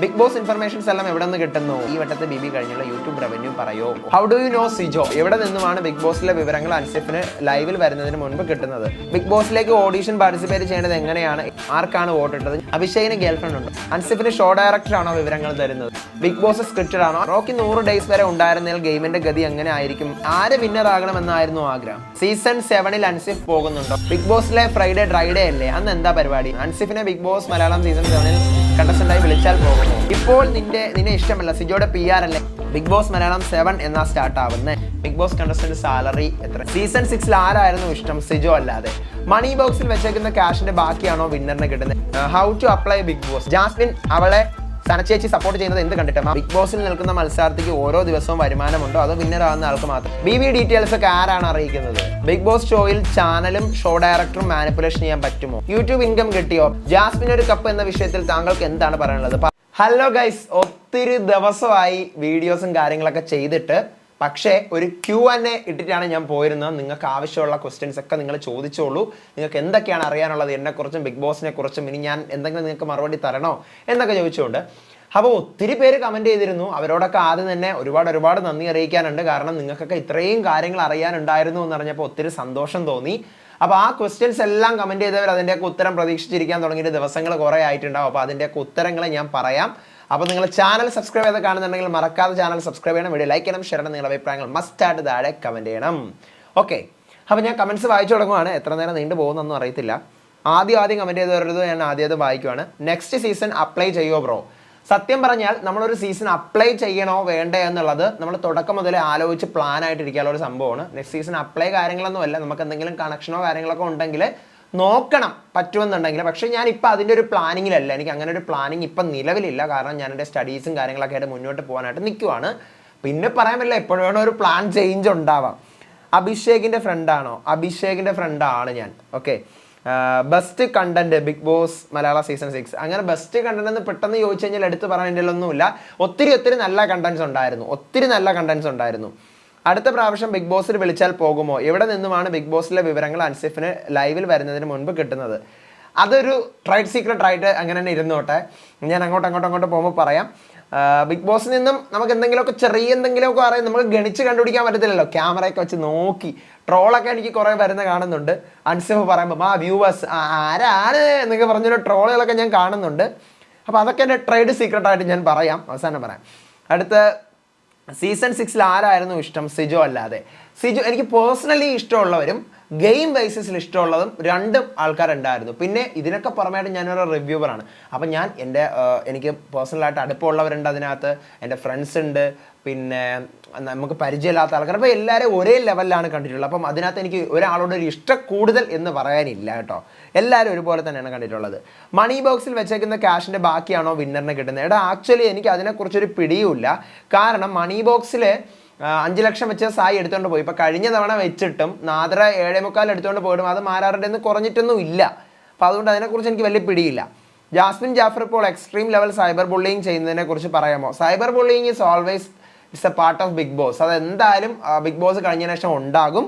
Big boss informations എല്ലാം എവിടെ നിന്ന് കിട്ടുന്നു? ഈ വട്ടത്തെ ബി ബി കഴിഞ്ഞുള്ള യൂട്യൂബ് റവന്യൂ പറയോ? How do you know Sijo എവിടെ നിന്നുമാണ് ബിഗ് ബോസിലെ വിവരങ്ങൾ അൻസിഫിന് ലൈവിൽ വരുന്നതിന് മുൻപ് കിട്ടുന്നത്? ബിഗ് ബോസിലേക്ക് ഓഡീഷൻ പാർട്ടിസിപ്പേറ്റ് ചെയ്യേണ്ടത് എങ്ങനെയാണ്? ആർക്കാണ് വോട്ട് ഇട്ടത്? അഭിഷേകിന് ഗേൾഫ്രണ്ട് ഉണ്ട്. അൻസിഫിന് ഷോ ഡയറക്ടർ ആണോ വിവരങ്ങൾ തരുന്നത്? ബിഗ് ബോസ് സ്ക്രിപ്റ്റഡ് ആണോ? റോക്കി നൂറ് ഡേയ്സ് വരെ ഉണ്ടായിരുന്നതിൽ ഗെയിമിന്റെ ഗതി എങ്ങനെ ആയിരിക്കും? ആര് വിന്നർ ആകണമെന്നായിരുന്നു ആഗ്രഹം? സീസൺ സെവനിൽ അൻസിഫ് പോകുന്നുണ്ടോ? ബിഗ് ബോസിലെ ഫ്രൈഡേ ഡ്രൈഡേ അല്ലേ? അന്ന് എന്താ പരിപാടി? അൻസിഫിനെ ബിഗ് ബോസ് മലയാളം സീസൺ സെവനിൽ കണ്ടസ്റ്റന്റായി വിളിച്ചാൽ പോകുന്നു. ഇപ്പോൾ നിന്റെ നിന്നെ ഇഷ്ടമല്ല. സിജോയുടെ പി ആർ അല്ലേ? ബിഗ് ബോസ് മലയാളം സെവൻ എന്നാ സ്റ്റാർട്ട് ആവുന്നത് ബിഗ് ബോസ് കണ്ടസ്റ്റന്റ് സാലറി എത്ര? സീസൺ സിക്സിൽ ആരായിരുന്നു ഇഷ്ടം? സിജോ അല്ലാതെ. മണി ബോക്സിൽ വെച്ചേക്കുന്ന ക്യാഷിന്റെ ബാക്കിയാണോ വിന്നറിന് കിട്ടുന്നത്? How to apply Bigg Boss Jasmine അവളെ സനച്ചേച്ചി സപ്പോർട്ട് ചെയ്യുന്നത് എന്ത് കണ്ടിട്ട്? ബിഗ് ബോസിൽ നിൽക്കുന്ന മത്സരാർത്ഥിക്ക് ഓരോ ദിവസവും വരുമാനമുണ്ടോ? അതോ വിന്നർ ആവുന്ന ആൾക്ക് മാത്രം? ബി വി ഡീറ്റെയിൽസ് ഒക്കെ ആരാണ് അറിയിക്കുന്നത്? ബിഗ് ബോസ് ഷോയിൽ ചാനലും ഷോ ഡയറക്ടറും മാനിപ്പുലേഷൻ ചെയ്യാൻ പറ്റുമോ? യൂട്യൂബ് ഇൻകം കിട്ടിയോ? ജാസ്മിൻ ഒരു കപ്പ് എന്ന വിഷയത്തിൽ താങ്കൾക്ക് എന്താണ് പറയാനുള്ളത്? ഹലോ ഗൈസ് ഒത്തിരി ദിവസമായി വീഡിയോസും കാര്യങ്ങളൊക്കെ ചെയ്തിട്ട് പക്ഷേ ഒരു ക്യു എൻ എ ഇട്ടിട്ടാണ് ഞാൻ പോയിരുന്നത്. നിങ്ങൾക്ക് ആവശ്യമുള്ള ക്വസ്റ്റ്യൻസ് ഒക്കെ നിങ്ങൾ ചോദിച്ചോളൂ. നിങ്ങൾക്ക് എന്തൊക്കെയാണ് അറിയാനുള്ളത്? എന്നെക്കുറിച്ചും ബിഗ് ബോസിനെ കുറിച്ചും ഇനി ഞാൻ എന്തെങ്കിലും നിങ്ങൾക്ക് മറുപടി തരണോ എന്നൊക്കെ ചോദിച്ചുകൊണ്ട്. അപ്പോൾ ഒത്തിരി പേര് കമന്റ് ചെയ്തിരുന്നു. അവരോടൊക്കെ ആദ്യം തന്നെ ഒരുപാട് ഒരുപാട് നന്ദി അറിയിക്കാനുണ്ട്. കാരണം നിങ്ങൾക്കൊക്കെ ഇത്രയും കാര്യങ്ങൾ അറിയാനുണ്ടായിരുന്നു എന്ന് പറഞ്ഞപ്പോൾ ഒത്തിരി സന്തോഷം തോന്നി. അപ്പോൾ ആ ക്വസ്റ്റ്യൻസ് എല്ലാം കമന്റ് ചെയ്തവർ അതിന്റെയൊക്കെ ഉത്തരം പ്രതീക്ഷിച്ചിരിക്കാൻ തുടങ്ങിയിട്ട് ദിവസങ്ങൾ കുറേ ആയിട്ടുണ്ടാവും അപ്പോൾ അതിന്റെയൊക്കെ ഉത്തരങ്ങളെ ഞാൻ പറയാം. അപ്പോൾ നിങ്ങൾ ചാനൽ സബ്സ്ക്രൈബ് ചെയ്ത് കാണുന്നുണ്ടെങ്കിൽ മറക്കാതെ ചാനൽ സബ്സ്ക്രൈബ് ചെയ്യണം. വീഡിയോ ലൈക്ക് ചെയ്യണം ഷെയർ ചെയ്യണം നിങ്ങളുടെ അഭിപ്രായങ്ങൾ മസ്റ്റ് ആയിട്ട് താഴെ കമന്റ് ചെയ്യണം. ഓക്കെ അപ്പോൾ ഞാൻ കമന്റ്സ് വായിച്ചു തുടങ്ങുവാണ്. എത്ര നേരം നീണ്ടു പോകുന്നൊന്നും അറിയത്തില്ല. ആദ്യം ആദ്യം കമന്റ് ചെയ്തവരത് ഞാൻ ആദ്യം അത് വായിക്കുവാണ്. നെക്സ്റ്റ് സീസൺ അപ്ലൈ ചെയ്യോ ബ്രോ സത്യം പറഞ്ഞാൽ നമ്മളൊരു സീസൺ അപ്ലൈ ചെയ്യണോ വേണ്ടേ എന്നുള്ളത് നമ്മൾ തുടക്കം മുതലേ ആലോചിച്ച് പ്ലാൻ ആയിട്ടിരിക്കാനുള്ള ഒരു സംഭവമാണ്. നെക്സ്റ്റ് സീസൺ അപ്ലൈ കാര്യങ്ങളൊന്നും അല്ല നമുക്ക് എന്തെങ്കിലും കണക്ഷനോ കാര്യങ്ങളൊക്കെ ഉണ്ടെങ്കിൽ നോക്കണം പറ്റുമെന്നുണ്ടെങ്കിൽ. പക്ഷേ ഞാൻ ഇപ്പം അതിന്റെ ഒരു പ്ലാനിങ്ങിലല്ല. എനിക്ക് അങ്ങനെ ഒരു പ്ലാനിങ് ഇപ്പം നിലവിലില്ല. കാരണം ഞാൻ എന്റെ സ്റ്റഡീസും കാര്യങ്ങളൊക്കെ ആയിട്ട് മുന്നോട്ട് പോകാനായിട്ട് നിൽക്കുവാണ് പിന്നെ പറയാൻ പറ്റില്ല എപ്പോഴും ഒരു പ്ലാൻ ചേഞ്ച് ഉണ്ടാവാം. അഭിഷേകിന്റെ ഫ്രണ്ടാണോ? അഭിഷേകിന്റെ ഫ്രണ്ടാണ് ഞാൻ. Okay best content big boss Malayala season six അങ്ങനെ ബെസ്റ്റ് കണ്ടന്റ് എന്ന് പെട്ടെന്ന് ചോദിച്ചു കഴിഞ്ഞാൽ എടുത്ത് ഒന്നുമില്ല ഒത്തിരി ഒത്തിരി നല്ല കണ്ടന്റ്സ് ഉണ്ടായിരുന്നു. ഒത്തിരി നല്ല കണ്ടന്റ്സ് ഉണ്ടായിരുന്നു. അടുത്ത പ്രാവശ്യം ബിഗ് ബോസിൽ വിളിച്ചാൽ പോകുമോ? എവിടെ നിന്നുമാണ് ബിഗ് ബോസിലെ വിവരങ്ങൾ അൻസിഫിന് ലൈവിൽ വരുന്നതിന് മുൻപ് കിട്ടുന്നത്? അതൊരു ട്രൈഡ് സീക്രട്ട് ആയിട്ട് അങ്ങനെ തന്നെ ഇരുന്നോട്ടെ. ഞാൻ അങ്ങോട്ട് അങ്ങോട്ട് അങ്ങോട്ട് പോകുമ്പോൾ പറയാം. ബിഗ് ബോസിൽ നിന്നും നമുക്ക് എന്തെങ്കിലുമൊക്കെ ചെറിയ എന്തെങ്കിലുമൊക്കെ അറിയാം നമുക്ക് ഗണിച്ച് കണ്ടുപിടിക്കാൻ പറ്റത്തില്ലല്ലോ. ക്യാമറയൊക്കെ വെച്ച് നോക്കി. ട്രോളൊക്കെ എനിക്ക് കുറേ വരുന്ന കാണുന്നുണ്ട്. അൻസിഫ് പറയുമ്പോൾ ആ വ്യൂവേഴ്സ് ആരാണ്? എന്നൊക്കെ പറഞ്ഞൊരു ട്രോളുകളൊക്കെ ഞാൻ കാണുന്നുണ്ട്. അപ്പോൾ അതൊക്കെ എന്റെ ട്രേഡ് സീക്രട്ടായിട്ട് ഞാൻ പറയാം. അവസാനം പറയാം. അടുത്ത സീസൺ സിക്സിൽ ആരായിരുന്നു ഇഷ്ടം? സിജോ അല്ലാതെ. സിജോ എനിക്ക് പേഴ്സണലി ഇഷ്ടമുള്ളവരും ഗെയിം ബേസിസിൽ ഇഷ്ടമുള്ളതും രണ്ടും ആൾക്കാരുണ്ടായിരുന്നു. പിന്നെ ഇതിനൊക്കെ പുറമായിട്ട് ഞാനൊരു റിവ്യൂവറാണ് അപ്പം ഞാൻ എന്റെ എനിക്ക് പേഴ്സണലായിട്ട് അടുപ്പമുള്ളവരുണ്ട് അതിനകത്ത്. എന്റെ ഫ്രണ്ട്സ് ഉണ്ട്. പിന്നെ നമുക്ക് പരിചയമില്ലാത്ത ആൾക്കാർ. അപ്പോൾ എല്ലാവരും ഒരേ ലെവലിലാണ് കണ്ടിട്ടുള്ളത്. അപ്പം അതിനകത്ത് എനിക്ക് ഒരാളോട് ഒരു ഇഷ്ടം കൂടുതൽ എന്ന് പറയാനില്ല കേട്ടോ. എല്ലാവരും ഒരുപോലെ തന്നെയാണ് കണ്ടിട്ടുള്ളത്. മണി ബോക്സിൽ വെച്ചേക്കുന്ന ക്യാഷിന്റെ ബാക്കിയാണോ വിന്നറിന് കിട്ടുന്നത്? എടാ ആക്ച്വലി എനിക്ക് അതിനെക്കുറിച്ചൊരു പിടിയുമില്ല. കാരണം മണി ബോക്സിൽ അഞ്ച് ലക്ഷം വെച്ച സായി എടുത്തുകൊണ്ട് പോയി. ഇപ്പം കഴിഞ്ഞ തവണ വെച്ചിട്ടും നാദര ഏഴേ മുക്കാൽ എടുത്തുകൊണ്ട് പോയിട്ടും അത് മാരാറിന്റെ നിന്ന് കുറഞ്ഞിട്ടൊന്നും ഇല്ല. അപ്പോൾ അതുകൊണ്ട് അതിനെക്കുറിച്ച് എനിക്ക് വലിയ പിടിയില്ല. ജാസ്മിൻ ജാഫർ ഇപ്പോൾ എക്സ്ട്രീം ലെവൽ സൈബർ ബുള്ളിങ് ചെയ്യുന്നതിനെക്കുറിച്ച് പറയാമോ? Cyber bullying is always it's a part of big boss അതെന്തായാലും ബിഗ് ബോസ് കഴിഞ്ഞതിന് ശേഷം ഉണ്ടാകും.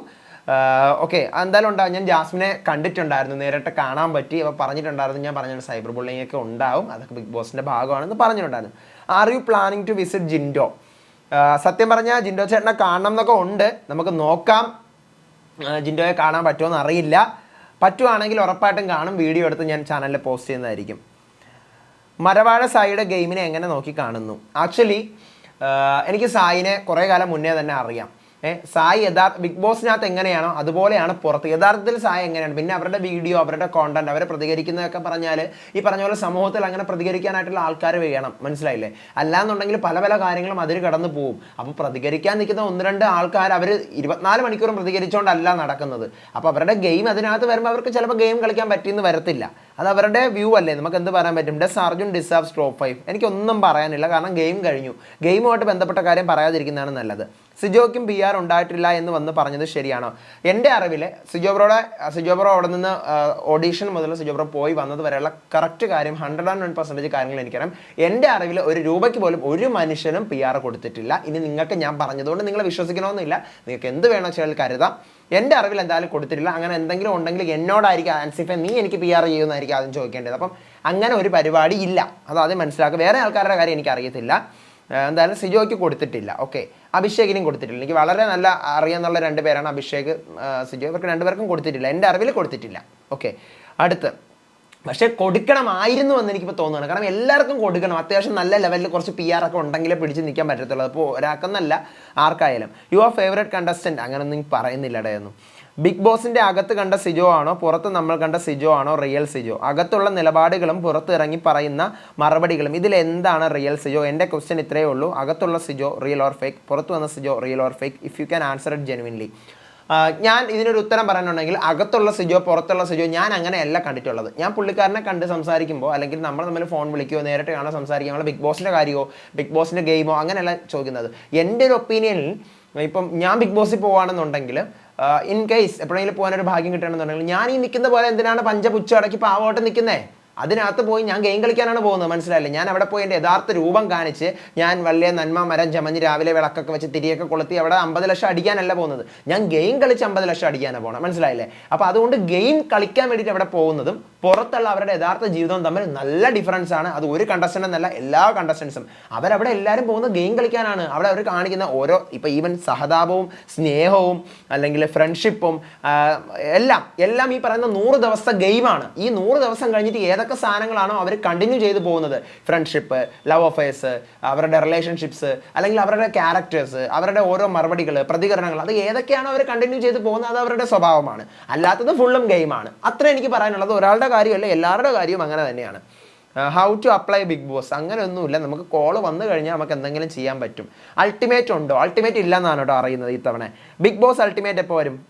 ഓക്കെ എന്തായാലും ഉണ്ടാകും. ഞാൻ ജാസ്മിനെ കണ്ടിട്ടുണ്ടായിരുന്നു നേരിട്ട് കാണാൻ പറ്റി. അപ്പോൾ പറഞ്ഞിട്ടുണ്ടായിരുന്നു ഞാൻ പറഞ്ഞു സൈബർ ബുള്ളിങ് ഒക്കെ ഉണ്ടാവും. അതൊക്കെ ബിഗ് ബോസിന്റെ ഭാഗമാണെന്ന് പറഞ്ഞിട്ടുണ്ടായിരുന്നു. Are you planning to visit Jinto സത്യം പറഞ്ഞാൽ ജിൻഡോ ചേട്ടനെ കാണണം എന്നൊക്കെ ഉണ്ട്. നമുക്ക് നോക്കാം. ജിൻഡോയെ കാണാൻ പറ്റുമോ അറിയില്ല പറ്റുവാണെങ്കിൽ ഉറപ്പായിട്ടും കാണും. വീഡിയോ എടുത്ത് ഞാൻ ചാനലിൽ പോസ്റ്റ് ചെയ്യുന്നതായിരിക്കും. മരവാഴ സായിയുടെ ഗെയിമിനെ എങ്ങനെ നോക്കി കാണുന്നു? ആക്ച്വലി എനിക്ക് സായിനെ കുറേ കാലം മുന്നേ തന്നെ അറിയാം. സായി യഥാർത്ഥ ബിഗ് ബോസിനകത്ത് എങ്ങനെയാണോ അതുപോലെയാണ് പുറത്ത്. യഥാർത്ഥത്തിൽ സായി എങ്ങനെയാണ്? പിന്നെ അവരുടെ വീഡിയോ അവരുടെ കോണ്ടന്റ് അവരെ പ്രതികരിക്കുന്നതൊക്കെ പറഞ്ഞാൽ ഈ പറഞ്ഞ പോലെ സമൂഹത്തിൽ അങ്ങനെ പ്രതികരിക്കാനായിട്ടുള്ള ആൾക്കാർ വേണം. മനസ്സിലായില്ലേ? അല്ലാന്നുണ്ടെങ്കിൽ പല പല കാര്യങ്ങളും അതിൽ കടന്നു പോകും അപ്പോൾ പ്രതികരിക്കാൻ നിൽക്കുന്ന ഒന്ന് രണ്ട് ആൾക്കാർ അവർ ഇരുപത്തിനാല് മണിക്കൂറും പ്രതികരിച്ചുകൊണ്ടല്ല നടക്കുന്നത്. അപ്പോൾ അവരുടെ ഗെയിം അതിനകത്ത് വരുമ്പോൾ അവർക്ക് ചിലപ്പോൾ ഗെയിം കളിക്കാൻ പറ്റിയെന്ന് വരത്തില്ല. അത് അവരുടെ വ്യൂ അല്ലേ? നമുക്ക് എന്ത് പറയാൻ പറ്റും? ഡെസ് അർജുൻ ഡിസേർവ് സ്ട്രോ ഫൈവ് എനിക്കൊന്നും പറയാനില്ല. കാരണം ഗെയിം കഴിഞ്ഞു. ഗെയിമുമായിട്ട് ബന്ധപ്പെട്ട കാര്യം പറയാതിരിക്കുന്നതാണ് നല്ലത്. സിജോയ്ക്കും പി ആർ ഉണ്ടായിട്ടില്ല എന്ന് വന്ന് പറഞ്ഞത് ശരിയാണോ? എന്റെ അറിവിൽ സിജോബ്രോയുടെ സിജോബ്രോ സിജോ അവിടെ നിന്ന് ഓഡീഷൻ മുതൽ സിജോബ്രോ പോയി വന്നത് വരെയുള്ള കറക്റ്റ് കാര്യം ഹൺഡ്രഡ് ആൻഡ് വൺ പെർസെന്റേജ് കാര്യങ്ങൾ എനിക്കറിയാം. എന്റെ അറിവിൽ ഒരു രൂപയ്ക്ക് പോലും ഒരു മനുഷ്യനും പി ആർ കൊടുത്തിട്ടില്ല. ഇനി നിങ്ങൾക്ക് ഞാൻ പറഞ്ഞതുകൊണ്ട് നിങ്ങൾ വിശ്വസിക്കണമെന്നില്ല. നിങ്ങൾക്ക് എന്ത് വേണോ വെച്ചാൽ കരുതാം. എന്റെ അറിവിൽ എന്തായാലും കൊടുത്തിട്ടില്ല. അങ്ങനെ എന്തെങ്കിലും ഉണ്ടെങ്കിൽ എന്നോടായിരിക്കും ആൻസിഫെ നീ എനിക്ക് പി ആർ ചെയ്യുമെന്നായിരിക്കും ആദ്യം ചോദിക്കേണ്ടത്. അപ്പം അങ്ങനെ ഒരു പരിപാടി ഇല്ല. അത് ആദ്യം മനസ്സിലാക്കുക. വേറെ ആൾക്കാരുടെ കാര്യം എനിക്കറിയത്തില്ല എന്തായാലും സിജോയ്ക്ക് കൊടുത്തിട്ടില്ല. ഓക്കെ. അഭിഷേകിനും കൊടുത്തിട്ടില്ല. എനിക്ക് വളരെ നല്ല അറിയാന്നുള്ള രണ്ട് പേരാണ് അഭിഷേക് സിജോ. ഇവർക്ക് രണ്ടുപേർക്കും കൊടുത്തിട്ടില്ല. എന്റെ അറിവിൽ കൊടുത്തിട്ടില്ല. ഓക്കെ. അടുത്ത്. പക്ഷേ കൊടുക്കണമായിരുന്നു എന്ന് എനിക്കിപ്പോൾ തോന്നുകയാണ്. കാരണം എല്ലാവർക്കും കൊടുക്കണം. അത്യാവശ്യം നല്ല ലെവലിൽ കുറച്ച് പി ആർ ഒക്കെ ഉണ്ടെങ്കിലേ പിടിച്ച് നിൽക്കാൻ പറ്റത്തുള്ളൂ. അപ്പോൾ ഒരാൾക്കെന്നല്ല ആർക്കായാലും. യുവർ ഫേവറേറ്റ് കണ്ടസ്റ്റന്റ് അങ്ങനെയൊന്നും പറയുന്നില്ല ഇടയൊന്നും ബിഗ് ബോസിന്റെ അകത്ത് കണ്ട സിജോ ആണോ പുറത്ത് നമ്മൾ കണ്ട സിജോ ആണോ റിയൽ സിജോ? അകത്തുള്ള നിലപാടുകളും പുറത്തിറങ്ങി പറയുന്ന മറുപടികളും ഇതിൽ എന്താണ് റിയൽ സിജോ? എന്റെ ക്വസ്റ്റ്യൻ ഇത്രയേ ഉള്ളൂ. അകത്തുള്ള സിജോ റിയൽ ഓർ ഫേക്ക് പുറത്ത് വന്ന Sijo real or fake if you can answer it genuinely ഞാൻ ഇതിനൊരു ഉത്തരം പറയാനുണ്ടെങ്കിൽ അകത്തുള്ള സിജോ പുറത്തുള്ള സിജോ ഞാൻ അങ്ങനെയല്ല കണ്ടിട്ടുള്ളത്. ഞാൻ പുള്ളിക്കാരനെ കണ്ട് സംസാരിക്കുമ്പോൾ അല്ലെങ്കിൽ നമ്മൾ തമ്മിൽ ഫോൺ വിളിക്കുകയോ നേരിട്ട് കാണാൻ സംസാരിക്കുക നമ്മൾ ബിഗ് ബോസിന്റെ കാര്യമോ ബിഗ് ബോസിന്റെ ഗെയിമോ അങ്ങനെയല്ല ചോദിക്കുന്നത്. എന്റെ ഒരു ഒപ്പീനിയനിൽ ഇപ്പം ഞാൻ ബിഗ് ബോസിൽ പോവുകയാണെന്നുണ്ടെങ്കിൽ ഇൻ കേസ് എപ്പോഴെങ്കിലും പോകാനൊരു ഭാഗ്യം കിട്ടണമെന്നുണ്ടെങ്കിൽ ഞാൻ ഈ നിൽക്കുന്ന പോലെ എന്തിനാണ് പഞ്ചപുച്ച അടക്കി പാവോട്ട് നിൽക്കുന്നേ? അതിനകത്ത് പോയി ഞാൻ ഗെയിം കളിക്കാനാണ് പോകുന്നത്. മനസ്സിലായില്ലേ? ഞാൻ അവിടെ പോയി എന്റെ യഥാർത്ഥ രൂപം കാണിച്ച് ഞാൻ വലിയ നന്മ മരം ചമഞ്ഞ് രാവിലെ വിളക്കൊക്കെ വെച്ച് തിരിയൊക്കെ കൊളുത്തി അവിടെ അമ്പത് ലക്ഷം അടിക്കാനല്ല പോകുന്നത്. ഞാൻ ഗെയിം കളിച്ച് അമ്പത് ലക്ഷം അടിക്കാനാണ് പോകണം മനസ്സിലായില്ലേ? അപ്പോൾ അതുകൊണ്ട് ഗെയിം കളിക്കാൻ വേണ്ടിയിട്ട് അവിടെ പോകുന്നതും പുറത്തുള്ള അവരുടെ യഥാർത്ഥ ജീവിതവും തമ്മിൽ നല്ല ഡിഫറൻസ് ആണ്. അത് ഒരു കണ്ടസ്റ്റന്റ് എന്നല്ല എല്ലാ കണ്ടസ്റ്റൻസും അവരവിടെ എല്ലാവരും പോകുന്നത് ഗെയിം കളിക്കാനാണ്. അവിടെ അവർ കാണിക്കുന്ന ഓരോ ഇപ്പോൾ ഈവൻ സഹതാപവും സ്നേഹവും അല്ലെങ്കിൽ ഫ്രണ്ട്ഷിപ്പും എല്ലാം എല്ലാം ഈ പറയുന്ന നൂറ് ദിവസത്തെ ഗെയിമാണ് ഈ നൂറ് ദിവസം കഴിഞ്ഞിട്ട് ഏതൊക്കെ സാധനങ്ങളാണോ അവർ കണ്ടിന്യൂ ചെയ്തു പോകുന്നത്? ഫ്രണ്ട്ഷിപ്പ് ലവ് അഫയേഴ്സ് അവരുടെ റിലേഷൻഷിപ്സ് അല്ലെങ്കിൽ അവരുടെ ക്യാരക്ടേഴ്സ് അവരുടെ ഓരോ മറുപടികൾ പ്രതികരണങ്ങൾ അത് ഏതൊക്കെയാണോ അവർ കണ്ടിന്യൂ ചെയ്ത് പോകുന്നത് അത് അവരുടെ സ്വഭാവമാണ്. അല്ലാത്തത് ഫുള്ളും ഗെയിമാണ് അത്ര എനിക്ക് പറയാനുള്ളത്. ഒരാളുടെ കാര്യമല്ല എല്ലാവരുടെ കാര്യവും അങ്ങനെ തന്നെയാണ്. How to apply big boss അങ്ങനെയൊന്നുമില്ല. നമുക്ക് കോൾ വന്നു കഴിഞ്ഞാൽ നമുക്ക് എന്തെങ്കിലും ചെയ്യാൻ പറ്റും. അൾട്ടിമേറ്റ് ഉണ്ടോ? അൾട്ടിമേറ്റ് ഇല്ല എന്നാണ് കേട്ടോ അറിയുന്നത് ഇത്തവണ ബിഗ് ബോസ് അൾട്ടിമേറ്റ് എപ്പോൾ വരും?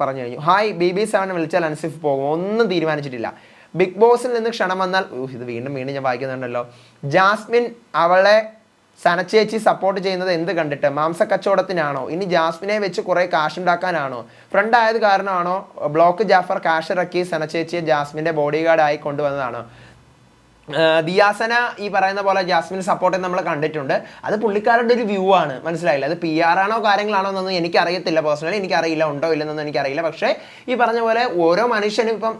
പറഞ്ഞു കഴിഞ്ഞു. ഹായ് ബി ബി സെവൻ വിളിച്ചാൽ അൻസിഫ് പോകും. ഒന്നും തീരുമാനിച്ചിട്ടില്ല. ബിഗ് ബോസിൽ നിന്ന് ക്ഷണം വന്നാൽ ഇത് വീണ്ടും വീണ്ടും ഞാൻ വായിക്കുന്നുണ്ടല്ലോ. ജാസ്മിൻ അവളെ സനച്ചേച്ചി സപ്പോർട്ട് ചെയ്യുന്നത് എന്ത് കണ്ടിട്ട്? മാംസ കച്ചവടത്തിനാണോ ഇനി ജാസ്മിനെ വെച്ച് കുറെ കാശുണ്ടാക്കാനാണോ ഫ്രണ്ട് ആയത് കാരണമാണോ? ബ്ലോക്ക് ജാഫർ കാശ് ഇറക്കി സനച്ചേച്ചിയെ ജാസ്മിന്റെ ബോഡി ഗാർഡായി കൊണ്ടുവന്നതാണോ. ദിയാസന ഈ പറയുന്ന പോലെ ജാസ്മിൻ സപ്പോർട്ട് നമ്മൾ കണ്ടിട്ടുണ്ട്. അത് പുള്ളിക്കാരുടെ ഒരു വ്യൂ ആണ്. മനസ്സിലായില്ല? അത് പി ആർ ആണോ കാര്യങ്ങളാണോ എന്നൊന്നും എനിക്കറിയത്തില്ല പേഴ്സണലി എനിക്കറിയില്ല ഉണ്ടോ ഇല്ലെന്നൊന്നും എനിക്കറിയില്ല. പക്ഷേ ഈ പറഞ്ഞ പോലെ ഓരോ മനുഷ്യനും ഇപ്പം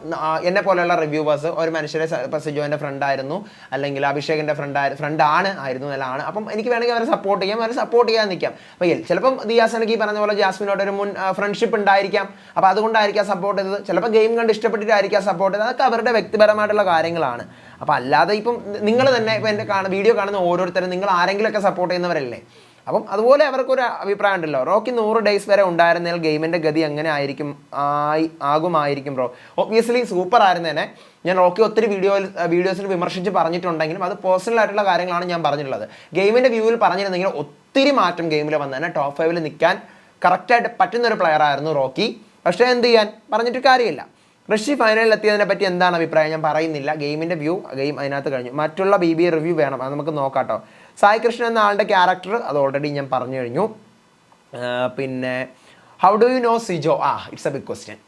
എന്നെ പോലെയുള്ള റിവ്യൂവേഴ്സ് ഒരു മനുഷ്യരെ ഇപ്പം സിജോന്റെ ഫ്രണ്ടായിരുന്നു അല്ലെങ്കിൽ അഭിഷേകിന്റെ ഫ്രണ്ട് ഫ്രണ്ട് ആണ് ആയിരുന്നു എന്നാണ് അപ്പം എനിക്ക് വേണമെങ്കിൽ അവരെ സപ്പോർട്ട് ചെയ്യാം അവരെ സപ്പോർട്ട് ചെയ്യാൻ നിൽക്കാം. അപ്പോൾ ചിലപ്പം ദിയാസനക്ക് ഈ പറഞ്ഞ പോലെ ജാസ്മിനോട് ഒരു മുൻ ഫ്രണ്ട്ഷിപ്പ് ഉണ്ടായിരിക്കാം. അപ്പോൾ അതുകൊണ്ടായിരിക്കാം സപ്പോർട്ട് ചെയ്തത്. ചിലപ്പോൾ ഗെയിം കണ്ട് ഇഷ്ടപ്പെട്ടിട്ടായിരിക്കാം സപ്പോർട്ട് ചെയ്തത്. അതൊക്കെ അവരുടെ വ്യക്തിപരമായിട്ടുള്ള കാര്യങ്ങളാണ്. അപ്പോൾ അല്ലാതെ ഇപ്പം നിങ്ങൾ തന്നെ ഇപ്പം എന്റെ കാണുന്ന വീഡിയോ കാണുന്ന ഓരോരുത്തരും നിങ്ങൾ ആരെങ്കിലുമൊക്കെ സപ്പോർട്ട് ചെയ്യുന്നവരല്ലേ? അപ്പം അതുപോലെ അവർക്കൊരു അഭിപ്രായം ഉണ്ടല്ലോ. റോക്കി നൂറ് ഡേയ്സ് വരെ ഉണ്ടായിരുന്നതിൽ ഗെയിമിന്റെ ഗതി എങ്ങനെ ആയിരിക്കും? ആയി ആകുമായിരിക്കും ബ്രോ ഒബ്വിയസ്ലി സൂപ്പർ ആയിരുന്നേനെ ഞാൻ റോക്കി ഒത്തിരി വീഡിയോയിൽ വീഡിയോസിൽ വിമർശിച്ച് പറഞ്ഞിട്ടുണ്ടെങ്കിലും അത് പേഴ്സണൽ ആയിട്ടുള്ള കാര്യങ്ങളാണ് ഞാൻ പറഞ്ഞിട്ടുള്ളത്. ഗെയിമിന്റെ വ്യൂവിൽ പറഞ്ഞിരുന്നെങ്കിൽ ഒത്തിരി മാറ്റം ഗെയിമിൽ വന്നതന്നെ ടോപ്പ് ഫൈവിൽ നിൽക്കാൻ കറക്റ്റായിട്ട് പറ്റുന്നൊരു പ്ലെയർ ആയിരുന്നു റോക്കി. പക്ഷേ എന്ത് ചെയ്യാൻ? പറഞ്ഞിട്ട് കാര്യമില്ല. ഋഷി ഫൈനലിൽ എത്തിയതിനെ പറ്റി എന്താണ് അഭിപ്രായം? ഞാൻ പറയുന്നില്ല. ഗെയിമിന്റെ വ്യൂ ഗെയിം അതിനകത്ത് കഴിഞ്ഞു. മറ്റുള്ള ബി ബി റിവ്യൂ വേണം. അത് നമുക്ക് നോക്കാട്ടോ സായി കൃഷ്ണൻ എന്ന ആളുടെ ക്യാരക്ടർ അത് ഓൾറെഡി ഞാൻ പറഞ്ഞു കഴിഞ്ഞു. പിന്നെ how do you know Sijo? Ah it's a big question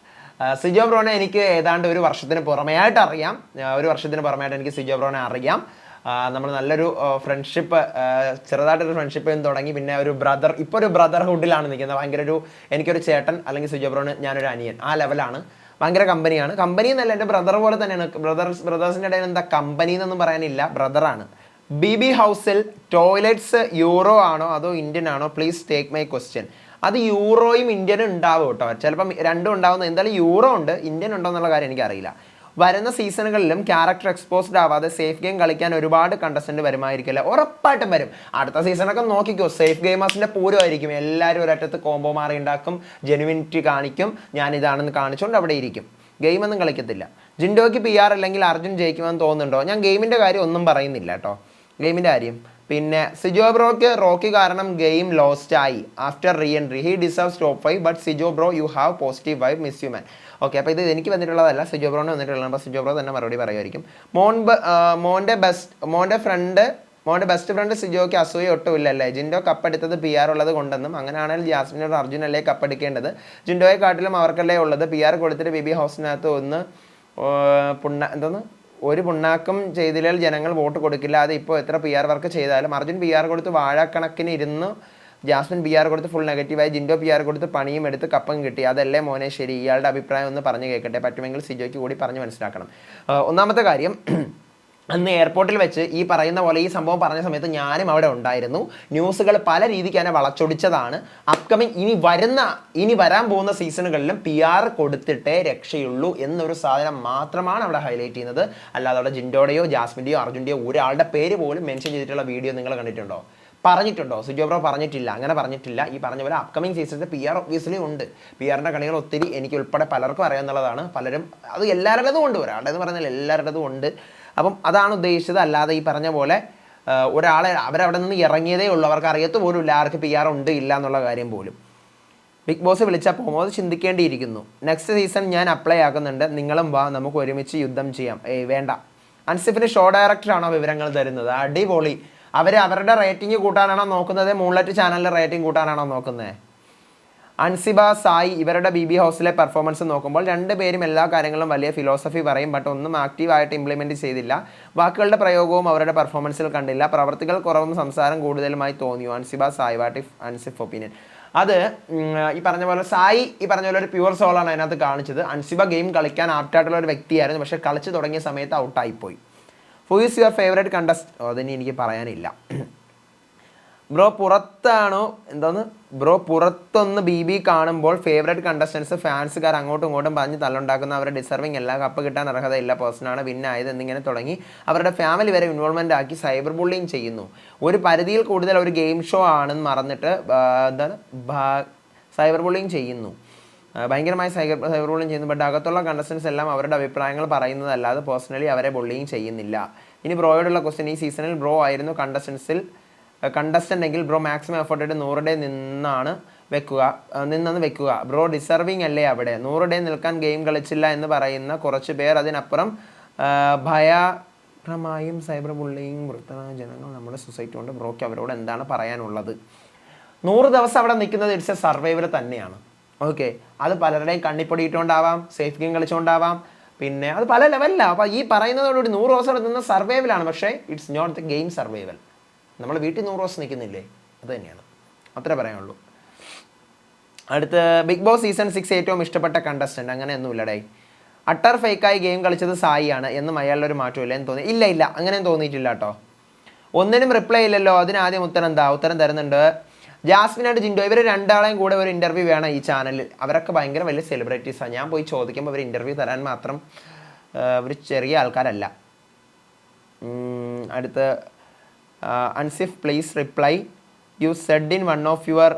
Sijo ബ്രോനെ എനിക്ക് ഏതാണ്ട് ഒരു വർഷത്തിന് പുറമെയായിട്ട് അറിയാം. ഒരു വർഷത്തിന് പുറമെയായിട്ട് എനിക്ക് സിജോ ബ്രോനെ അറിയാം. നമ്മൾ നല്ലൊരു ഫ്രണ്ട്ഷിപ്പ് ചെറുതായിട്ടൊരു ഫ്രണ്ട്ഷിപ്പ് തുടങ്ങി. പിന്നെ ഒരു ബ്രദർ ഇപ്പോൾ ഒരു ബ്രദർഹുഡിലാണ് നിൽക്കുന്നത്. ഭയങ്കര ഒരു എനിക്കൊരു ചേട്ടൻ അല്ലെങ്കിൽ സിജോ ബ്രോന് ഞാനൊരു അനിയൻ. ആ ലെവലാണ് ഭയങ്കര കമ്പനിയാണ്. കമ്പനി എന്നല്ല എന്റെ ബ്രദർ പോലെ തന്നെയാണ്. ബ്രദർസ് ബ്രദേഴ്സിന്റെ ഇടയിൽ എന്താ കമ്പനി എന്നൊന്നും പറയാനില്ല. ബ്രദറാണ് ബി ബി ഹൗസിൽ ടോയ്ലറ്റ്സ് യൂറോ ആണോ അതോ ഇന്ത്യൻ ആണോ? പ്ലീസ് ടേക്ക് മൈ ക്വസ്റ്റ്യൻ അത് യൂറോയും ഇന്ത്യനും ഉണ്ടാവും കേട്ടോ. ചിലപ്പം രണ്ടും ഉണ്ടാവുന്ന എന്തായാലും യൂറോ ഉണ്ട്. ഇന്ത്യൻ ഉണ്ടോ എന്നുള്ള കാര്യം എനിക്കറിയില്ല. വരുന്ന സീസണുകളിലും ക്യാരക്ടർ എക്സ്പോസ്ഡ് ആവാതെ സേഫ് ഗെയിം കളിക്കാൻ ഒരുപാട് കണ്ടസ്റ്റന്റ് വരുമായിരിക്കില്ല ഉറപ്പായിട്ടും വരും. അടുത്ത സീസണൊക്കെ നോക്കിക്കോ. സേഫ് ഗെയിമേഴ്സിന്റെ പൂരമായിരിക്കും. എല്ലാവരും ഒരറ്റത്ത് കോംബോ മാറി ഉണ്ടാക്കും. ജെനുവിനിറ്റി കാണിക്കും. ഞാൻ ഇതാണെന്ന് കാണിച്ചുകൊണ്ട് അവിടെ ഇരിക്കും. ഗെയിമൊന്നും കളിക്കത്തില്ല. ജിൻഡോയ്ക്ക് പി ആർ അല്ലെങ്കിൽ അർജുൻ ജയിക്കുമെന്ന് തോന്നുന്നുണ്ടോ? ഞാൻ ഗെയിമിന്റെ കാര്യം ഒന്നും പറയുന്നില്ല കേട്ടോ. ഗെയിമിന്റെ കാര്യം. പിന്നെ സിജോ ബ്രോക്ക് റോക്കി കാരണം ഗെയിം ലോസ്റ്റ് ആയി. After re entry he deserves top five but Sijo bro you have positive vibe miss you man okay അപ്പോൾ ഇത് എനിക്ക് വന്നിട്ടുള്ളതല്ല സുജോ ബ്രോന് വന്നിട്ടുള്ളതാണ്. അപ്പോൾ സുജോ ബ്രോ തന്നെ മറുപടി പറയുമായിരിക്കും. മോൻ മോന്റെ ബെസ്റ്റ് മോന്റെ ഫ്രണ്ട് മോന്റെ ബെസ്റ്റ് ഫ്രണ്ട് സിജോയ്ക്ക് അസൂയ ഒട്ടുമില്ലല്ലേ ജിൻഡോ കപ്പെടുത്തത് പി ആർ ഉള്ളത് കൊണ്ടെന്നും അങ്ങനെയാണെങ്കിൽ ജാസ്മിനോട് അർജുനല്ലേ കപ്പെടുക്കേണ്ടത് ജിൻഡോയെ കാട്ടിലും അവർക്കല്ലേ ഉള്ളത്? പി ആർ കൊടുത്തിട്ട് ബി ബി ഹൗസിനകത്ത് ഒന്ന് പുണ്ണ എന്തോന്ന്? ഒരു പുണ്ണാക്കം ചെയ്തില്ലെങ്കിൽ ജനങ്ങൾ വോട്ട് കൊടുക്കില്ല. അത് ഇപ്പോൾ എത്ര പി ആർ വർക്ക് ചെയ്താലും അർജുൻ പി ആർ കൊടുത്ത് വാഴക്കണക്കിന് ഇരുന്ന് ജാസ്മിൻ ബി ആർ കൊടുത്ത് ഫുൾ നെഗറ്റീവായി ജിൻഡോ പി ആർ കൊടുത്ത് പണിയും എടുത്ത് കപ്പം കിട്ടി. അതല്ലേ മോനെ ശരി? ഇയാളുടെ അഭിപ്രായം ഒന്ന് പറഞ്ഞു കേൾക്കട്ടെ. പറ്റുമെങ്കിൽ സിജോയ്ക്ക് കൂടി പറഞ്ഞു മനസ്സിലാക്കണം. ഒന്നാമത്തെ കാര്യം അന്ന് എയർപോർട്ടിൽ വെച്ച് ഈ പറയുന്ന പോലെ ഈ സംഭവം പറഞ്ഞ സമയത്ത് ഞാനും അവിടെ ഉണ്ടായിരുന്നു. ന്യൂസുകൾ പല രീതിക്ക് തന്നെ വളച്ചൊടിച്ചതാണ്. അപ്കമിങ് ഇനി വരുന്ന ഇനി വരാൻ പോകുന്ന സീസണുകളിലും പി ആർ കൊടുത്തിട്ടേ രക്ഷയുള്ളൂ എന്നൊരു സാധനം മാത്രമാണ് അവിടെ ഹൈലൈറ്റ് ചെയ്യുന്നത്. അല്ലാതെ അവിടെ ജിൻഡോയുടെയോ ജാസ്മിന്റെയോ അർജുന്റെയോ ഒരാളുടെ പേര് പോലും മെൻഷൻ ചെയ്തിട്ടുള്ള വീഡിയോ നിങ്ങൾ കണ്ടിട്ടുണ്ടോ? പറഞ്ഞിട്ടുണ്ടോ? സുജോ ബ്രോ പറഞ്ഞിട്ടില്ല അങ്ങനെ പറഞ്ഞിട്ടില്ല. ഈ പറഞ്ഞ പോലെ അപ്കമിങ് സീസണിൽ പി ആർ ഒബ്വിയസ്ലി ഉണ്ട്. പി ആറിന്റെ കണികൾ ഒത്തിരി എനിക്ക് ഉൾപ്പെടെ പലർക്കും അറിയാമെന്നുള്ളതാണ് പലരും അത് എല്ലാവരുടേതും ഉണ്ട് ഒരാളുടേത് പറഞ്ഞാൽ എല്ലാവരുടേതും ഉണ്ട്. അപ്പം അതാണ് ഉദ്ദേശിച്ചത്. അല്ലാതെ ഈ പറഞ്ഞ പോലെ ഒരാളെ അവരവിടെ നിന്ന് ഇറങ്ങിയതേ ഉള്ളൂ. അവർക്ക് അറിയത്ത് പോലും ഇല്ല. ആർക്ക് പി ആർ ഉണ്ട് ഇല്ല എന്നുള്ള കാര്യം പോലും. ബിഗ് ബോസ് വിളിച്ചാൽ പോകുമ്പോൾ അത് ചിന്തിക്കേണ്ടിയിരിക്കുന്നു. നെക്സ്റ്റ് സീസൺ ഞാൻ അപ്ലൈ ആക്കുന്നുണ്ട്. നിങ്ങളും വാ നമുക്ക് ഒരുമിച്ച് യുദ്ധം ചെയ്യാം. ഏയ് വേണ്ട. അൻസിഫിന് ഷോ ഡയറക്ടറാണോ വിവരങ്ങൾ തരുന്നത്? അടിപൊളി. അവർ അവരുടെ റേറ്റിംഗ് കൂട്ടാനാണോ നോക്കുന്നത്? മൂൺലൈറ്റ് ചാനലിന്റെ റേറ്റിംഗ് കൂട്ടാനാണോ നോക്കുന്നത് അൻസിബ സായി ഇവരുടെ ബി ബി ഹൗസിലെ പെർഫോമൻസ് നോക്കുമ്പോൾ രണ്ട് പേരും എല്ലാ കാര്യങ്ങളും വലിയ ഫിലോസഫി പറയും ബട്ട് ഒന്നും ആക്റ്റീവായിട്ട് ഇംപ്ലിമെന്റ് ചെയ്തില്ല. വാക്കുകളുടെ പ്രയോഗവും അവരുടെ പെർഫോമൻസിൽ കണ്ടില്ല. പ്രവർത്തികൾ കുറവും സംസാരം കൂടുതലുമായി തോന്നിയോ? Ansiba Sai what if Ansif opinion അത് ഈ പറഞ്ഞ പോലെ സായി ഈ പറഞ്ഞ പോലെ ഒരു പ്യുവർ സോളാണ് അതിനകത്ത് കാണിച്ചത്. അൻസിബ ഗെയിം കളിക്കാൻ ആപ്റ്റായിട്ടുള്ള ഒരു വ്യക്തിയായിരുന്നു പക്ഷേ കളിച്ച് തുടങ്ങിയ സമയത്ത് ഔട്ടായിപ്പോയി who is your favourite contest അതിന് എനിക്ക് പറയാനില്ല. ബ്രോ പുറത്താണോ? എന്താന്ന്? ബ്രോ പുറത്തൊന്ന് ബി ബി കാണുമ്പോൾ ഫേവറേറ്റ് കണ്ടസ്റ്റൻസ് ഫാൻസുകാർ അങ്ങോട്ടും ഇങ്ങോട്ടും പറഞ്ഞ് തല്ലുണ്ടാക്കുന്ന. അവരുടെ ഡിസർവിങ് എല്ലാ കപ്പ് കിട്ടാൻ അർഹതയില്ല പേഴ്സണാണ് വിന്നായത് എന്നിങ്ങനെ തുടങ്ങി. അവരുടെ ഫാമിലി വരെ ഇൻവോൾവ്മെന്റ് ആക്കി സൈബർ ബുള്ളിങ് ചെയ്യുന്നു. ഒരു പരിധിയിൽ കൂടുതൽ ഒരു ഗെയിം ഷോ ആണെന്ന് മറന്നിട്ട് എന്താണ്? സൈബർ ബുള്ളിങ് ചെയ്യുന്നു. ഭയങ്കരമായി സൈബർ സൈബർ ബുള്ളിങ് ചെയ്യുന്നു. ബട്ട് അകത്തുള്ള കണ്ടസ്റ്റൻസ് എല്ലാം അവരുടെ അഭിപ്രായങ്ങൾ പറയുന്നതല്ലാതെ പേഴ്സണലി അവരെ ബുള്ളിങ് ചെയ്യുന്നില്ല. ഇനി ബ്രോയോടുള്ള ക്വസ്റ്റ്യൻ ഈ സീസണിൽ ബ്രോ ആയിരുന്നു കണ്ടസ്റ്റൻസിൽ കണ്ടസ്റ്റന്റ് എങ്കിൽ ബ്രോ മാക്സിമം എഫേർട്ട് ഇട്ട് നൂറ് ഡേ നിന്നാണ് വെക്കുക. നിന്നെന്ന് വെക്കുക. ബ്രോ ഡിസർവിങ് അല്ലേ അവിടെ? നൂറ് ഡേ നിൽക്കാൻ ഗെയിം കളിച്ചില്ല എന്ന് പറയുന്ന കുറച്ച് പേർ അതിനപ്പുറം ഭയപ്രമായും സൈബർ ബുള്ളിങ് വൃത്തമായ ജനങ്ങൾ നമ്മുടെ സൊസൈറ്റി കൊണ്ട് ബ്രോയ്ക്ക് അവരോട് എന്താണ് പറയാനുള്ളത്? നൂറ് ദിവസം അവിടെ നിൽക്കുന്നത് ഇറ്റ്സ് എ സർവൈവർ തന്നെയാണ്. ഓക്കെ അത് പലരുടെയും കണ്ണിപ്പൊടിയിട്ടുകൊണ്ടാവാം സേഫ് ഗെയിം കളിച്ചുകൊണ്ടാവാം. പിന്നെ അത് പല ലെവലില്ല അപ്പോൾ ഈ പറയുന്നതോടുകൂടി നൂറ് ദിവസം എടുക്കുന്ന സർവൈവലാണ് പക്ഷേ it's not the game survival നമ്മൾ വീട്ടിൽ നൂറ് ദിവസം നിൽക്കുന്നില്ലേ? അത് തന്നെയാണ്. അത്രേ പറയാനുള്ളൂ അടുത്ത് ബിഗ് ബോസ് സീസൺ സിക്സ് ഏറ്റവും ഇഷ്ടപ്പെട്ട കണ്ടസ്റ്റന്റ് അങ്ങനെയൊന്നുമില്ലടേ അട്ടർ ഫേക്കായി ഗെയിം കളിച്ചത് സായിയാണ്. എന്നും ഒരു മാറ്റമില്ല എന്ന് തോന്നി. ഇല്ല ഇല്ല. അങ്ങനെയും തോന്നിയിട്ടില്ല കേട്ടോ. ഒന്നിനും റിപ്ലൈ ഇല്ലല്ലോ. അതിനാദ്യം ഉത്തരം എന്താ? ഉത്തരം തരുന്നുണ്ട് ആൻഡ് ജിൻഡോ ഇവർ രണ്ടാളെയും കൂടെ ഒരു ഇന്റർവ്യൂ വേണം ഈ ചാനലിൽ അവരൊക്കെ ഭയങ്കര വലിയ സെലിബ്രിറ്റീസാണ് ഞാൻ പോയി ചോദിക്കുമ്പോൾ അവർ ഇന്റർവ്യൂ തരാൻ മാത്രം അവർ ചെറിയ ആൾക്കാരല്ല. അടുത്ത Ansif please reply you said in one of your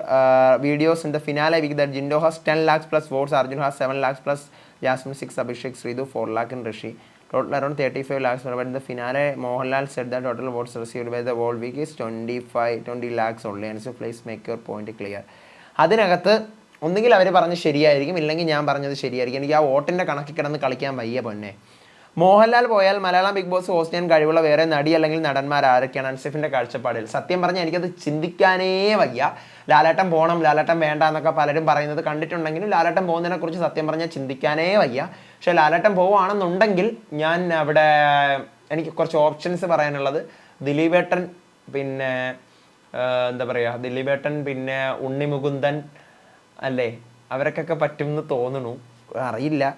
videos in the finale week that Jinto has ten lakhs plus votes Arjun has seven lakhs plus Jasmin six Abhishek Sreethu four lakh in Rishi total thirty five lakhs but in the finale Mohanlal said the total votes received by the week is twenty five twenty lakhs only Ansif please make your point clear അതിനകത്ത് ഒന്നുകിൽ അവർ പറഞ്ഞ് ശരിയായിരിക്കും ഇല്ലെങ്കിൽ ഞാൻ പറഞ്ഞത് ശരിയായിരിക്കും. എനിക്ക് ആ വോട്ടിന്റെ കണക്കിൽ കിടന്ന് കളിക്കാൻ വയ്യ പൊന്നെ. മോഹൻലാൽ പോയാൽ മലയാളം ബിഗ് ബോസ് ഹോസ്റ്റ് ചെയ്യാൻ കഴിവുള്ള വേറെ നടി അല്ലെങ്കിൽ നടന്മാർ ആരൊക്കെയാണ് അൻസിഫിന്റെ കാഴ്ചപ്പാടിൽ? സത്യം പറഞ്ഞാൽ എനിക്കത് ചിന്തിക്കാനേ വയ്യ. ലാലേട്ടൻ പോകണം ലാലേട്ടൻ വേണ്ട എന്നൊക്കെ പലരും പറയുന്നത് കണ്ടിട്ടുണ്ടെങ്കിലും ലാലേട്ടൻ പോകുന്നതിനെക്കുറിച്ച് സത്യം പറഞ്ഞാൽ ചിന്തിക്കാനേ വയ്യ. പക്ഷെ ലാലേട്ടൻ പോവുകയാണെന്നുണ്ടെങ്കിൽ ഞാൻ അവിടെ എനിക്ക് കുറച്ച് ഓപ്ഷൻസ് പറയാനുള്ളത്. ദിലീപേട്ടൻ പിന്നെ എന്താ പറയുക ദിലീപേട്ടൻ പിന്നെ ഉണ്ണി മുകുന്ദൻ അല്ലേ? അവരൊക്കെ പറ്റും എന്ന് തോന്നുന്നു. അറിയില്ല.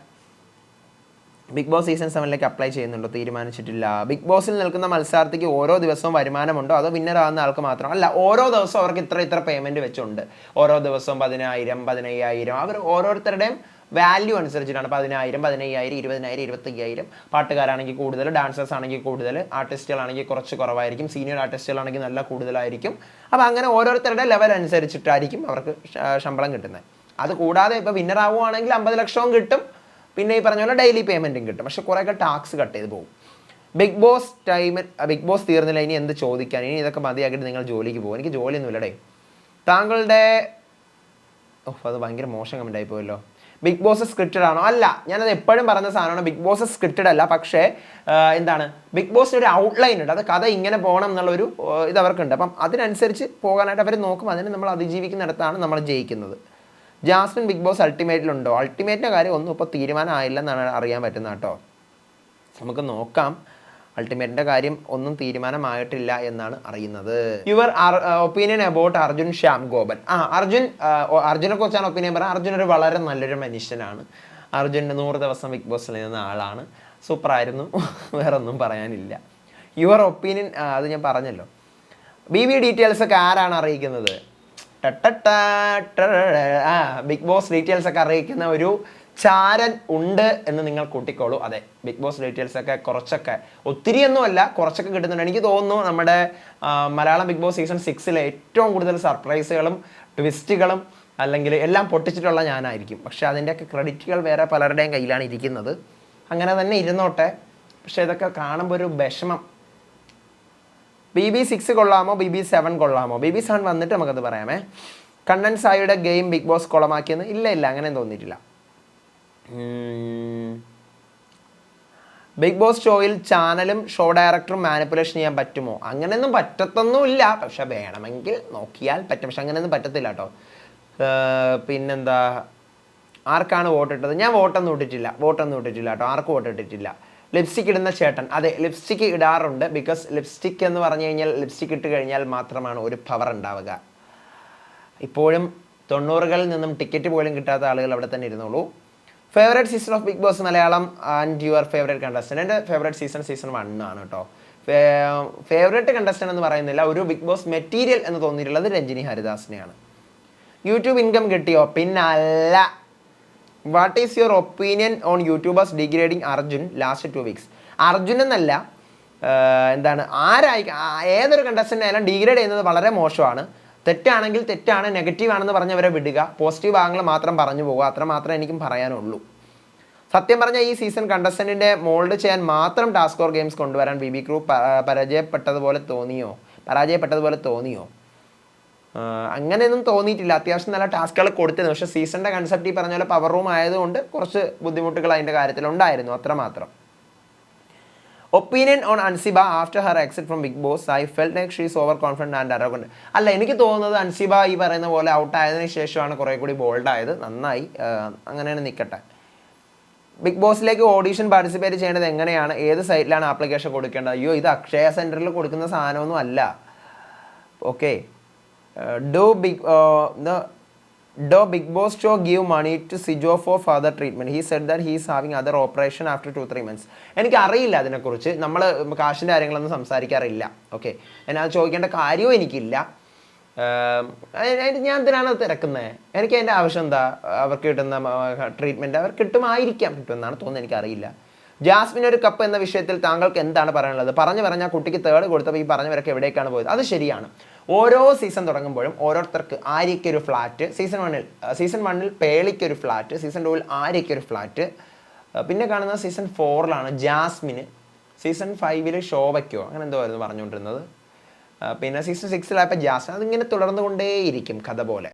ബിഗ് ബോസ് സീസൺ സെവനിലേക്ക് അപ്ലൈ ചെയ്യുന്നുണ്ടോ? തീരുമാനിച്ചിട്ടില്ല. ബിഗ് ബോസിൽ നിൽക്കുന്ന മത്സരാർത്ഥിക്ക് ഓരോ ദിവസവും വരുമാനമുണ്ടോ? അതോ വിന്നർ ആകുന്ന ആൾക്ക് മാത്രം? അല്ല ഓരോ ദിവസവും അവർക്ക് ഇത്ര ഇത്ര പേയ്മെന്റ് വെച്ചുണ്ട്. ഓരോ ദിവസവും പതിനായിരം പതിനയ്യായിരം. അവർ ഓരോരുത്തരുടെയും വാല്യൂ അനുസരിച്ചിട്ടാണ് പതിനായിരം പതിനയ്യായിരം ഇരുപതിനായിരം ഇരുപത്തയ്യായിരം. പാട്ടുകാരാണെങ്കിൽ കൂടുതൽ ഡാൻസേഴ്സ് ആണെങ്കിൽ കൂടുതൽ ആർട്ടിസ്റ്റുകളാണെങ്കിൽ കുറച്ച് കുറവായിരിക്കും സീനിയർ ആർട്ടിസ്റ്റുകളാണെങ്കിൽ നല്ല കൂടുതലായിരിക്കും. അപ്പോൾ അങ്ങനെ ഓരോരുത്തരുടെ ലെവൽ അനുസരിച്ചിട്ടായിരിക്കും അവർക്ക് ശമ്പളം കിട്ടുന്നത്. അത് കൂടാതെ ഇപ്പോൾ വിന്നർ ആവുകയാണെങ്കിൽ അമ്പത് ലക്ഷവും കിട്ടും. പിന്നെ ഈ പറഞ്ഞ പോലെ ഡെയിലി പേയ്മെന്റും കിട്ടും. പക്ഷെ കുറേയൊക്കെ ടാക്സ് കട്ട് ചെയ്ത് പോകും. ബിഗ് ബോസ് ടൈമിൽ ബിഗ് ബോസ് തീർന്നില്ല ഇനി എന്ത് ചോദിക്കാൻ? ഇനി ഇതൊക്കെ മതിയാക്കിയിട്ട് നിങ്ങൾ ജോലിക്ക് പോകും. എനിക്ക് ജോലിയൊന്നുമില്ലടേ. താങ്കളുടെ ഓഹ് അത് ഭയങ്കര മോശം കമന്റ് ആയി പോയല്ലോ. ബിഗ് ബോസ് സ്ക്രിപ്റ്റഡ് ആണോ? അല്ല ഞാനത് എപ്പോഴും പറഞ്ഞ സാധനമാണ് ബിഗ് ബോസ് സ്ക്രിപ്റ്റഡ് അല്ല. പക്ഷേ എന്താണ്? ബിഗ് ബോസിന് ഒരു ഔട്ട്ലൈൻ ഉണ്ട്. അത് കഥ ഇങ്ങനെ പോകണം എന്നുള്ളൊരു ഇത് അവർക്കുണ്ട്. അപ്പം അതിനനുസരിച്ച് പോകാനായിട്ട് അവർ നോക്കും. അതിന് നമ്മൾ അതിജീവിക്കുന്നിടത്താണ് നമ്മൾ ജയിക്കുന്നത്. ജാസ്മിൻ ബിഗ് ബോസ് അൾട്ടിമേറ്റിലുണ്ടോ അൾട്ടിമേറ്റിന്റെ കാര്യം ഒന്നും ഇപ്പോൾ തീരുമാനമായില്ലെന്നാണ് അറിയാൻ പറ്റുന്നത് കേട്ടോ. നമുക്ക് നോക്കാം. അൾട്ടിമേറ്റിന്റെ കാര്യം ഒന്നും തീരുമാനമായിട്ടില്ല എന്നാണ് അറിയുന്നത്. Your opinion about Arjun Shyam Gopan ആ അർജുൻ അർജുനെ കുറിച്ചാണ് ഒപ്പീനിയൻ പറയുന്നത്. അർജുൻ ഒരു വളരെ നല്ലൊരു മനുഷ്യനാണ്. അർജുൻ നൂറ് ദിവസം ബിഗ് ബോസിൽ നിന്ന ആളാണ്. സൂപ്പറായിരുന്നു വേറെ ഒന്നും പറയാനില്ല. യുവർ ഒപ്പീനിയൻ അത് ഞാൻ പറഞ്ഞല്ലോ. ബി ബി ഡീറ്റെയിൽസ് ഒക്കെ ആരാണ് അറിയിക്കുന്നത്? ബിഗ് ബോസ് ഡീറ്റെയിൽസ് ഒക്കെ അറിയിക്കുന്ന ഒരു ചാരൻ ഉണ്ട് എന്ന് നിങ്ങൾ കൂട്ടിക്കോളൂ. അതെ ബിഗ് ബോസ് ഡീറ്റെയിൽസ് ഒക്കെ കുറച്ചൊക്കെ ഒത്തിരിയൊന്നുമല്ല കുറച്ചൊക്കെ കിട്ടുന്നുണ്ട്. എനിക്ക് തോന്നുന്നു നമ്മുടെ മലയാളം ബിഗ് ബോസ് സീസൺ സിക്സിലെ ഏറ്റവും കൂടുതൽ സർപ്രൈസുകളും ട്വിസ്റ്റുകളും അല്ലെങ്കിൽ എല്ലാം പൊട്ടിച്ചിട്ടുള്ള ഞാനായിരിക്കും. പക്ഷെ അതിന്റെയൊക്കെ ക്രെഡിറ്റുകൾ വേറെ പലരുടെയും കയ്യിലാണ് ഇരിക്കുന്നത്. അങ്ങനെ തന്നെ ഇരുന്നോട്ടെ. പക്ഷെ ഇതൊക്കെ കാണുമ്പോൾ ഒരു വിഷമം. ബി ബി സിക്സ് കൊള്ളാമോ? ബി ബി സെവൻ കൊള്ളാമോ? ബി ബി സെവൻ വന്നിട്ട് നമുക്കത് പറയാമേ. കണ്ണൻ സായിയുടെ ഗെയിം ബിഗ് ബോസ് കൊളമാക്കിയെന്ന് ഇല്ല ഇല്ല അങ്ങനെ തോന്നിയിട്ടില്ല. ബിഗ് ബോസ് ഷോയിൽ ചാനലും ഷോ ഡയറക്ടറും മാനിപ്പുലേഷൻ ചെയ്യാൻ പറ്റുമോ? അങ്ങനെയൊന്നും പറ്റത്തൊന്നുമില്ല പക്ഷെ വേണമെങ്കിൽ നോക്കിയാൽ പറ്റും. പക്ഷെ അങ്ങനെയൊന്നും പറ്റത്തില്ല കേട്ടോ. പിന്നെന്താ? ആർക്കാണ് വോട്ട് ഇട്ടത് ഞാൻ വോട്ടൊന്നും ഇട്ടിട്ടില്ല. വോട്ടൊന്നും ഇട്ടിട്ടില്ല കേട്ടോ. ആർക്കും വോട്ട് ഇട്ടിട്ടില്ല. ലിപ്സ്റ്റിക് ഇടുന്ന ചേട്ടൻ. അതെ ലിപ്സ്റ്റിക് ഇടാറുണ്ട്. ബിക്കോസ് ലിപ്സ്റ്റിക് എന്ന് പറഞ്ഞു കഴിഞ്ഞാൽ ലിപ്സ്റ്റിക് ഇട്ട് കഴിഞ്ഞാൽ മാത്രമാണ് ഒരു പവർ ഉണ്ടാവുക. ഇപ്പോഴും തൊണ്ണൂറുകളിൽ നിന്നും ടിക്കറ്റ് പോലും കിട്ടാത്ത ആളുകൾ അവിടെ തന്നെ ഇരുന്നോളൂ. Favourite season of big boss Malayalam and your favourite contestant എന്റെ ഫേവറേറ്റ് സീസൺ സീസൺ വൺ ആണ് കേട്ടോ ഫേവറേറ്റ് കണ്ടസ്റ്റന്റ് എന്ന് പറയുന്നില്ല ഒരു ബിഗ് ബോസ് മെറ്റീരിയൽ എന്ന് തോന്നിയിട്ടുള്ളത് രഞ്ജിനി ഹരിദാസിനെയാണ്. യൂട്യൂബ് ഇൻകം കിട്ടിയോ? പിന്നല്ല. What is your opinion on YouTubers degrading Arjun last two weeks Arjun എന്നല്ല എന്താണ് ആരായി ഏതൊരു കണ്ടസ്റ്റന്റ് ആയാലും ഡിഗ്രേഡ് ചെയ്യുന്നത് വളരെ മോശമാണ്. തെറ്റാണെങ്കിൽ തെറ്റാണ് നെഗറ്റീവ് ആണെന്ന് പറഞ്ഞവരെ വിടുക. പോസിറ്റീവ് ഭാഗങ്ങൾ മാത്രം പറഞ്ഞു പോകുക. അത്ര മാത്രമേ എനിക്കും പറയാനുള്ളൂ. സത്യം പറഞ്ഞാൽ ഈ സീസൺ കണ്ടസ്റ്റന്റിന്റെ മോൾഡ് ചെയ്യാൻ മാത്രം ടാസ്ക് ഓർ ഗെയിംസ് കൊണ്ടുവരാൻ ബി ബി ക്രൂ പരാജയപ്പെട്ടതുപോലെ തോന്നിയോ? പരാജയപ്പെട്ടതുപോലെ തോന്നിയോ? അങ്ങനെയൊന്നും തോന്നിയിട്ടില്ല. അത്യാവശ്യം നല്ല ടാസ്കുകൾ കൊടുത്തിരുന്നു. പക്ഷേ സീസണിന്റെ കൺസെപ്റ്റ് ഈ പറഞ്ഞ പോലെ പവർ റൂം ആയതുകൊണ്ട് കുറച്ച് ബുദ്ധിമുട്ടുകൾ അതിന്റെ കാര്യത്തിലുണ്ടായിരുന്നു. അത്രമാത്രം opinion on Ansiba after her exit from big boss I feel like she's over confident and arrogant അല്ല എനിക്ക് തോന്നുന്നത് അൻസിബ ഈ പറയുന്ന പോലെ ഔട്ട് ആയതിനു ശേഷമാണ് കുറേ കൂടി ബോൾഡ് ആയത്. നന്നായി അങ്ങനെയാണ് നിൽക്കട്ടെ ബിഗ് ബോസിലേക്ക് ഓഡീഷൻ പാർട്ടിസിപ്പേറ്റ് ചെയ്യേണ്ടത് എങ്ങനെയാണ്? ഏത് സൈറ്റിലാണ് ആപ്ലിക്കേഷൻ കൊടുക്കേണ്ടത്? അയ്യോ ഇത് അക്ഷയ സെന്ററിൽ കൊടുക്കുന്ന സാധനമൊന്നും അല്ല. Okay do big do big boss show give money to Sijo for further treatment. He said that he's having other operation after two three months എനിക്ക് അറിയില്ല അതിനെക്കുറിച്ച്. നമ്മൾ കാശിന്റെ കാര്യങ്ങളൊന്നും സംസാരിക്കാറില്ല. ഓക്കെ എന്നാൽ ചോദിക്കേണ്ട കാര്യവും എനിക്കില്ല. ഞാൻ എന്തിനാണ് തിരക്കുന്നത് എനിക്ക് അതിന്റെ ആവശ്യം എന്താ? അവർക്ക് കിട്ടുന്ന ട്രീറ്റ്മെന്റ് അവർക്ക് കിട്ടുമായിരിക്കാം. കിട്ടുമെന്നാണ് തോന്നുന്നത്. എനിക്കറിയില്ല. ജാസ്മിൻ ഒരു കപ്പ് എന്ന വിഷയത്തിൽ താങ്കൾക്ക് എന്താണ് പറയാനുള്ളത്? പറഞ്ഞു പറഞ്ഞാൽ കുട്ടിക്ക് തേർഡ് കൊടുത്തപ്പോൾ ഈ പറഞ്ഞവരൊക്കെ എവിടേക്കാണ് പോയത്? അത് ശരിയാണ്. ഓരോ സീസൺ തുടങ്ങുമ്പോഴും ഓരോരുത്തർക്ക് ആര്യയ്ക്ക് ഒരു ഫ്ലാറ്റ് സീസൺ വണ്ണിൽ സീസൺ വണ്ണിൽ പേളിക്ക് ഒരു ഫ്ലാറ്റ് സീസൺ ടൂവിൽ ആര്യയ്ക്ക് ഒരു ഫ്ലാറ്റ് പിന്നെ കാണുന്നത് സീസൺ ഫോറിലാണ് ജാസ്മിന് സീസൺ ഫൈവിൽ ശോഭയ്ക്കോ അങ്ങനെ എന്തോ ആയിരുന്നു പറഞ്ഞുകൊണ്ടിരുന്നത്. പിന്നെ സീസൺ സിക്സിലായപ്പോൾ ജാസ്മിൻ അതിങ്ങനെ തുടർന്നുകൊണ്ടേയിരിക്കും കഥ പോലെ.